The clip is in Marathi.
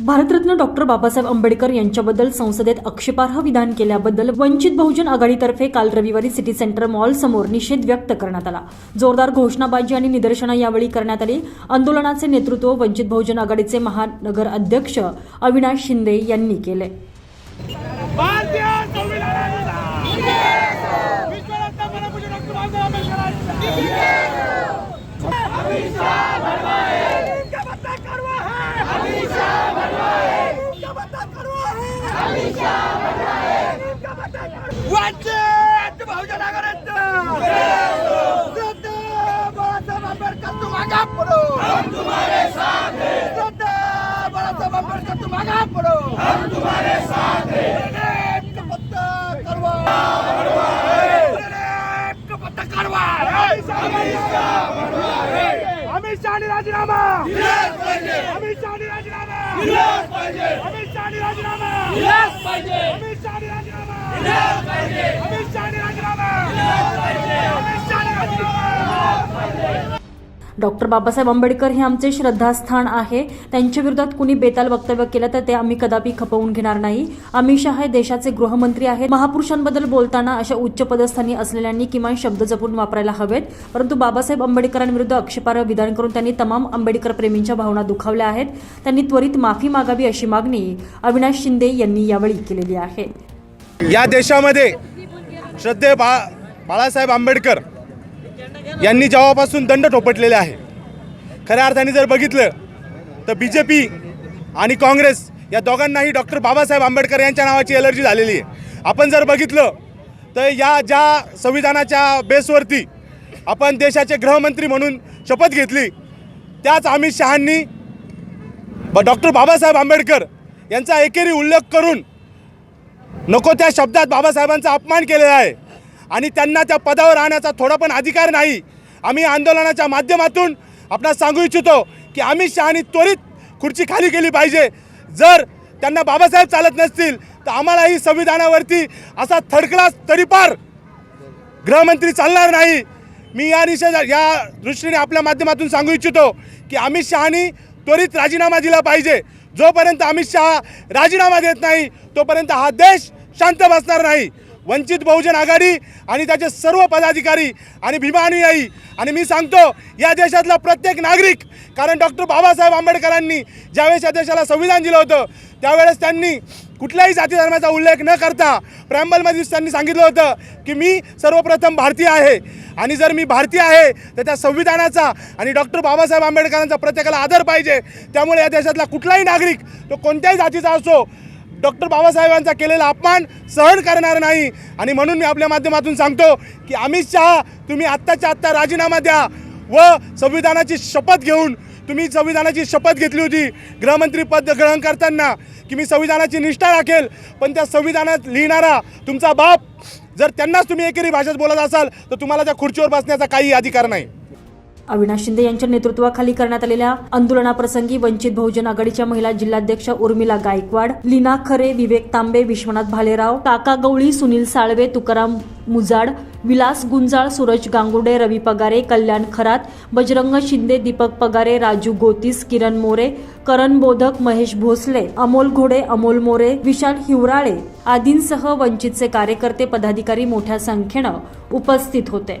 भारतरत्न डॉक्टर बाबासाहेब आंबेडकर यांच्याबद्दल संसदेत आक्षेपार्ह विधान केल्याबद्दल वंचित बहुजन आघाडीतर्फे काल रविवारी सिटी सेंटर मॉल समोर निषेध व्यक्त करण्यात आला. जोरदार घोषणाबाजी आणि निदर्शनं यावेळी करण्यात आली. आंदोलनाचे नेतृत्व वंचित बहुजन आघाडीचे महानगर अध्यक्ष अविनाश शिंदे यांनी केले. भारतीय वंचित बहुजन आघाडीचं बाळासाहेब आंबेडकर तुम आगा पडो तुम्हारे साथ हैं बाळासाहेब आंबेडकर तुम आगा पडो हम तुम्हारे साथ अमित राजीनामा. अमित शाह अमित शहानी राजीनामा. अमित शहानी राजीनामा. अमित शहानी राजीनामा अमित शहानी राजीनामा डॉक्टर बाबासाहेब आंबेडकर हे आमचे श्रद्धास्थान आहे. त्यांच्या विरोधात कुणी बेताल वक्तव्य केलं तर ते आम्ही कदापि खपवून घेणार नाही. अमित शहा हे देशाचे गृहमंत्री आहेत. महापुरुषांबद्दल बोलताना अशा उच्च पदस्थानी असलेल्यांनी किमान शब्द जपून वापरायला हवेत. परंतु बाबासाहेब आंबेडकरांविरुद्ध आक्षेपार्ह विधान करून त्यांनी तमाम आंबेडकर प्रेमींच्या भावना दुखावल्या आहेत. त्यांनी त्वरित माफी मागावी अशी मागणी अविनाश शिंदे यांनी यावेळी केलेली आहे. या देशामध्ये श्रद्धे बा बाळासाहेब आंबेडकर यांनी जेव्हापासून दंड ठोपटलेले आहे खऱ्या अर्थाने जर बघितलं तर बी जे पी आणि काँग्रेस या दोघांनाही डॉक्टर बाबासाहेब आंबेडकर यांच्या नावाची एलर्जी झालेली आहे. आपण जर बघितलं तर या ज्या संविधानाच्या बेसवरती आपण देशाचे गृहमंत्री म्हणून शपथ घेतली त्याच अमित शहांनी ब डॉक्टर बाबासाहेब आंबेडकर यांचा एकेरी उल्लेख करून नको त्या शब्दात बाबासाहेबांचा अपमान केलेला आहे. आणि त्यांना त्या पदावर राहण्याचा थोडा पण अधिकार नाही. आम्ही आंदोलनाच्या माध्यमातून आपणास सांगू इच्छितो की अमित शहानी त्वरित खुर्ची खाली केली पाहिजे. जर त्यांना बाबासाहेब चालत नसतील तर आम्हालाही संविधानावरती असा थर्ड क्लास तरीपार गृहमंत्री चालणार नाही. मी या निषेध या दृष्टीने आपल्या माध्यमातून सांगू इच्छितो की अमित शहानी त्वरित राजीनामा दिला पाहिजे. जोपर्यंत अमित शहा राजीनामा देत नाही तोपर्यंत हा देश शांत बसणार नाही. वंचित बहुजन आघाडी आणि त्याचे सर्व पदाधिकारी आणि भीमानुयायी. आणि मी सांगतो या देशातला प्रत्येक नागरिक कारण डॉक्टर बाबासाहेब आंबेडकरांनी ज्यावेळेस या देशाला संविधान दिलं होतं त्यावेळेस त्यांनी कुठल्याही जाती धर्माचा उल्लेख न करता प्रॅम्बलमध्ये त्यांनी सांगितलं होतं की मी सर्वप्रथम भारतीय आहे. आणि जर मी भारतीय आहे तर त्या संविधानाचा आणि डॉक्टर बाबासाहेब आंबेडकरांचा प्रत्येकाला आदर पाहिजे. त्यामुळे या देशातला कुठलाही नागरिक तो कोणत्याही जातीचा असो डॉक्टर बाबासाहेबांचा केलेला अपमान सहन करणार नाही. आणि म्हणून मी आपल्या माध्यमातून सांगतो की अमित शहा तुम्ही आत्ताच्या आत्ता राजीनामा द्या व संविधानाची शपथ घेऊन तुम्ही संविधानाची शपथ घेतली होती गृहमंत्री पद ग्रहण करताना की मी संविधानाची निष्ठा राखेल पण त्या संविधानात लिहिणारा तुमचा बाप जर त्यांनाच तुम्ही एकेरी भाषेत बोलत असाल तर तुम्हाला त्या खुर्चीवर बसण्याचा काही अधिकार नाही. अविनाश शिंदे यांच्या नेतृत्वाखाली करण्यात आलेल्या आंदोलनाप्रसंगी वंचित बहुजन आघाडीच्या महिला जिल्हाध्यक्ष उर्मिला गायकवाड लीना खरे विवेक तांबे विश्वनाथ भालेराव काका गवळी सुनील साळवे तुकाराम मुजाड विलास गुंजाळ सूरज गांगुडे रवी पगारे कल्याण खरात बजरंग शिंदे दीपक पगारे राजू गोतीस किरण मोरे करण बोधक महेश भोसले अमोल घोडे अमोल मोरे विशाल हिवराळे आदींसह वंचितचे कार्यकर्ते पदाधिकारी मोठ्या संख्येनं उपस्थित होते.